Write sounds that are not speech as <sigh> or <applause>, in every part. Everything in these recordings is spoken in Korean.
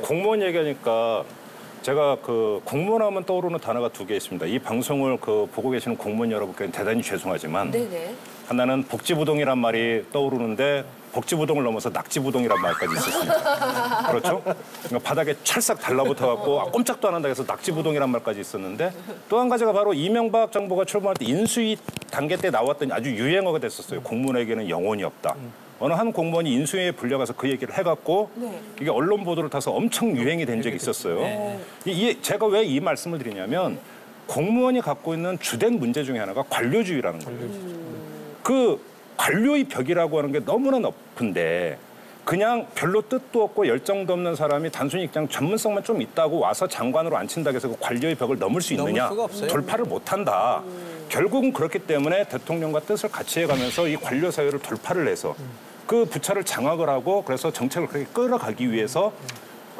공무원 얘기하니까 제가 그 공무원 하면 떠오르는 단어가 두 개 있습니다. 이 방송을 그 보고 계시는 공무원 여러분께 대단히 죄송하지만 네네. 하나는 복지부동이란 말이 떠오르는데 복지부동을 넘어서 낙지부동이란 말까지 있었습니다. <laughs> 그렇죠? 그러니까 바닥에 찰싹 달라붙어 갖고 아, 꼼짝도 안 한다 해서 낙지부동이란 말까지 있었는데 또 한 가지가 바로 이명박 정부가 출범할 때 인수위 단계 때 나왔던 아주 유행어가 됐었어요. 공무원에게는 영혼이 없다. 어느 한 공무원이 인수위에 불려가서 그 얘기를 해갖고 네. 이게 언론 보도를 타서 엄청 유행이 된 적이 있었어요. 이, 이- 제가 왜 이 말씀을 드리냐면 공무원이 갖고 있는 주된 문제 중에 하나가 관료주의라는 거예요. 그 관료의 벽이라고 하는 게 너무나 높은데 그냥 별로 뜻도 없고 열정도 없는 사람이 단순히 그냥 전문성만 좀 있다고 와서 장관으로 앉힌다고 해서 그 관료의 벽을 넘을 수 넘을 있느냐 수가 없어요. 돌파를 못한다. 결국은 그렇기 때문에 대통령과 뜻을 같이 해가면서 이 관료 사회를 돌파를 해서 그 부처를 장악을 하고 그래서 정책을 그렇게 끌어가기 위해서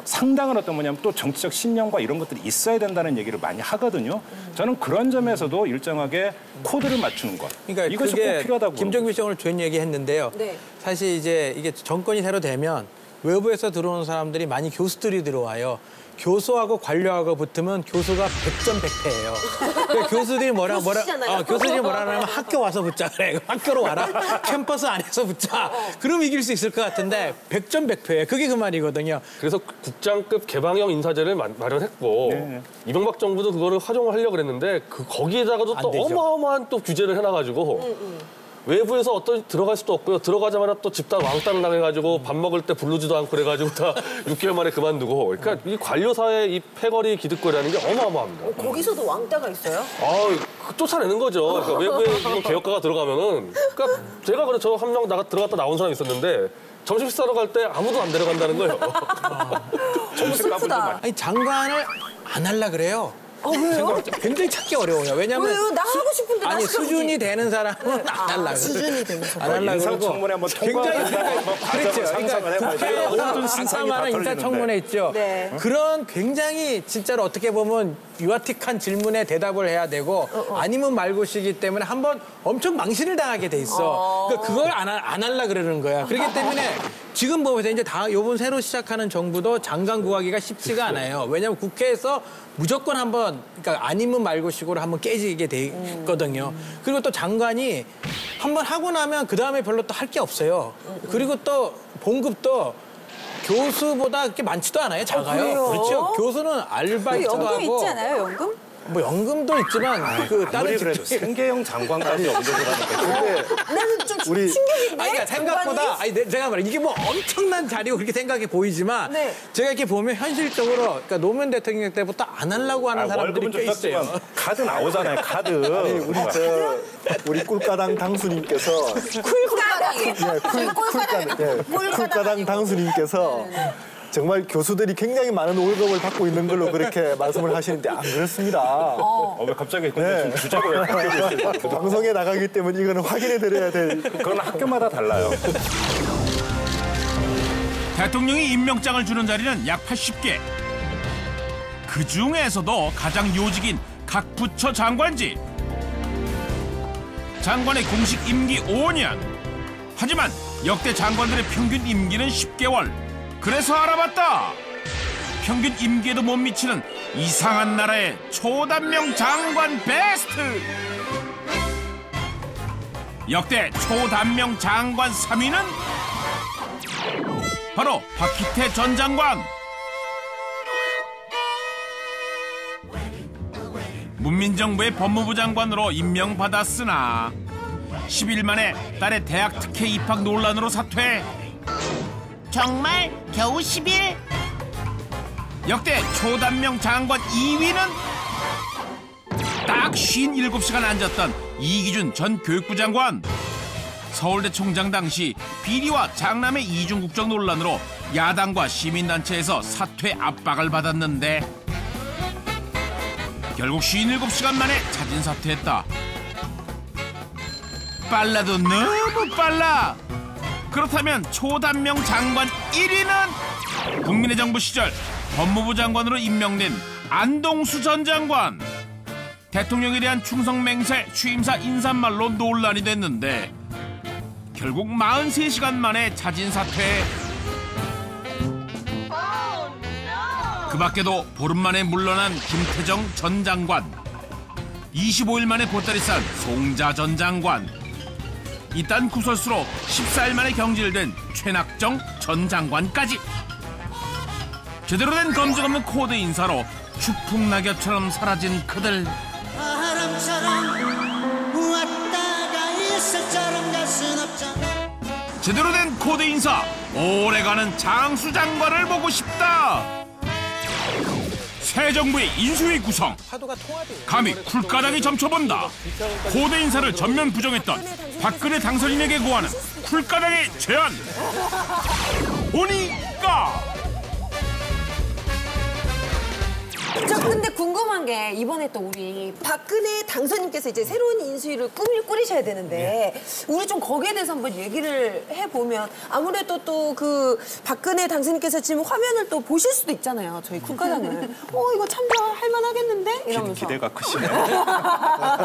상당한 어떤 뭐냐면 또 정치적 신념과 이런 것들이 있어야 된다는 얘기를 많이 하거든요. 저는 그런 점에서도 일정하게 코드를 맞추는 것. 그러니까 이것이 꼭 필요하다고. 김정규 씨 오늘 좋은 얘기 했는데요. 네. 사실 이제 이게 정권이 새로 되면 외부에서 들어오는 사람들이 많이 교수들이 들어와요. 교수하고 관료하고 붙으면 교수가 100점 100패예요. <laughs> 교수들이 뭐라 뭐라. 어, 교수들이 뭐라 하면 <laughs> 학교 와서 붙자 그래. 학교로 와라. <laughs> 캠퍼스 안에서 붙자. 그럼 이길 수 있을 것 같은데 100점 100패예요. 그게 그 말이거든요. 그래서 국장급 개방형 인사제를 마- 마련했고 네. 이명박 정부도 그거를 활용을 하려고 그랬는데 그 거기에다가도 또안 되죠. 어마어마한 또 규제를 해놔가지고 외부에서 어떤 들어갈 수도 없고요. 들어가자마자 또 집단 왕따를 당해가지고 밥 먹을 때 부르지도 않고 그래가지고 다 <laughs> 6개월 만에 그만두고 그러니까 이 관료 사회 이 패거리 기득권이라는 게 어마어마합니다. 거기서도 왕따가 있어요? 아, 쫓아내는 거죠. 그러니까 외부에 개혁가가 들어가면은, 그러니까 제가 그래 저 한 명 나가 들어갔다 나온 사람 이 있었는데 점심 식사로 갈 때 아무도 안 데려간다는 거예요. <laughs> 점심 값을 좀 슬프다. 아니 장관을 안 할라 그래요. 아 왜요? 굉장히 찾기 어려워요. 왜냐면 왜요? 나 하고 싶은데 나 아니. 수준이 되는 사람은 안 할라 그래. 수준이 되는 사람. 안 할라 인사청문회 한번 굉장히 통과한다고 한번 과정을 그렇죠. 상상을 그러니까 해봐야죠. 국회에 모든 상상이 다 수많은 털리는데. 인사청문회 있죠. 네. 그런 굉장히 진짜로 어떻게 보면 유아틱한 질문에 대답을 해야 되고 아니면 말고시기 때문에 한 번 엄청 망신을 당하게 돼 있어. 그러니까 그걸 안, 하- 안 할라 그러는 거야. 그렇기 <laughs> 때문에 지금 보면서 이제 다 요번 새로 시작하는 정부도 장관 구하기가 쉽지가 않아요. 왜냐하면 국회에서 무조건 한번 그러니까 아니면 말고식으로 한번 깨지게 돼 있거든요. 그리고 또 장관이 한번 하고 나면 그 다음에 별로 또 할 게 없어요. 그리고 또 봉급도 교수보다 그렇게 많지도 않아요. 작아요. 그래요? 그렇죠. 교수는 그 알바이트도 연금 하고 있지 않아요, 연금? 뭐 연금도 있지만 그 아무리 다른 그래도 생계형 장관까지 언급을 하는 게 나는 좀 우리- 충격인데. 아니, 그러니까 생각보다? 아니 내- 제가 말해 이게 뭐 엄청난 자리고 그렇게 생각해 보이지만 네. 제가 이렇게 보면 현실적으로 그러니까 노무현 대통령 때부터 안 하려고 하는 아, 사람들이 꽤좀 있어요. 카드 나오잖아요 카드. 우리 저 우리 꿀가당 당수님께서 예, 꿀, 꿀가당, 예, 꿀가당 꿀가당 당수님께서 정말 교수들이 굉장히 많은 월급을 받고 있는 걸로 그렇게 <laughs> 말씀을 하시는데 안 그렇습니다. 어, 왜 갑자기 근데 지금 주제가 왜 바뀌고 있어요? 방송에 나가기 때문에 이거는 확인해 드려야 될 그건 학교마다 달라요. 대통령이 임명장을 주는 자리는 약 80개. 그 중에서도 가장 요직인 각 부처 장관직. 장관의 공식 임기 5년. 하지만 역대 장관들의 평균 임기는 10개월. 그래서 알아봤다. 평균 임기에도 못 미치는 이상한 나라의 초단명 장관 베스트. 역대 초단명 장관 3위는 바로 박희태 전 장관. 문민정부의 법무부 장관으로 임명받았으나 10일 만에 딸의 대학 특혜 입학 논란으로 사퇴. 정말 겨우 10일? 역대 초단명 장관 2위는 딱 57시간 앉았던 이기준 전 교육부 장관. 서울대 총장 당시 비리와 장남의 이중 국정 논란으로 야당과 시민단체에서 사퇴 압박을 받았는데 결국 57시간 만에 자진 사퇴했다. 빨라도 너무 빨라. 그렇다면 초단명 장관 1위는 국민의 정부 시절 법무부 장관으로 임명된 안동수 전 장관. 대통령에 대한 충성 맹세 취임사 인사말로 논란이 됐는데 결국 43시간 만에 자진 사퇴. 그 밖에도 보름 만에 물러난 김태정 전 장관, 25일 만에 보따리 싼 송자 전 장관, 이딴 구설수로 14일 만에 경질된 최낙정 전 장관까지. 제대로 된 검증 없는 코드 인사로 추풍 낙엽처럼 사라진 그들. 제대로 된 코드 인사 오래가는 장수 장관을 보고 싶다 새 정부의 인수위 구성. 감히 쿨가닥이 점쳐본다 코드 인사를 전면 부정했던 박근혜 당선인에게 구하는 쿨가닥의 제안 보니 궁금한 게 이번에 또 우리 박근혜 당선인께서 이제 새로운 인수위를 꾸밀 꾸리셔야 되는데 우리 좀 거기에 대해서 한번 얘기를 해보면 아무래도 또 그 박근혜 당선인께서 지금 화면을 또 보실 수도 있잖아요 저희 국가장을. <laughs> 어 이거 참여할 만하겠는데? 이러면서. 기 대가 크시네요. <laughs>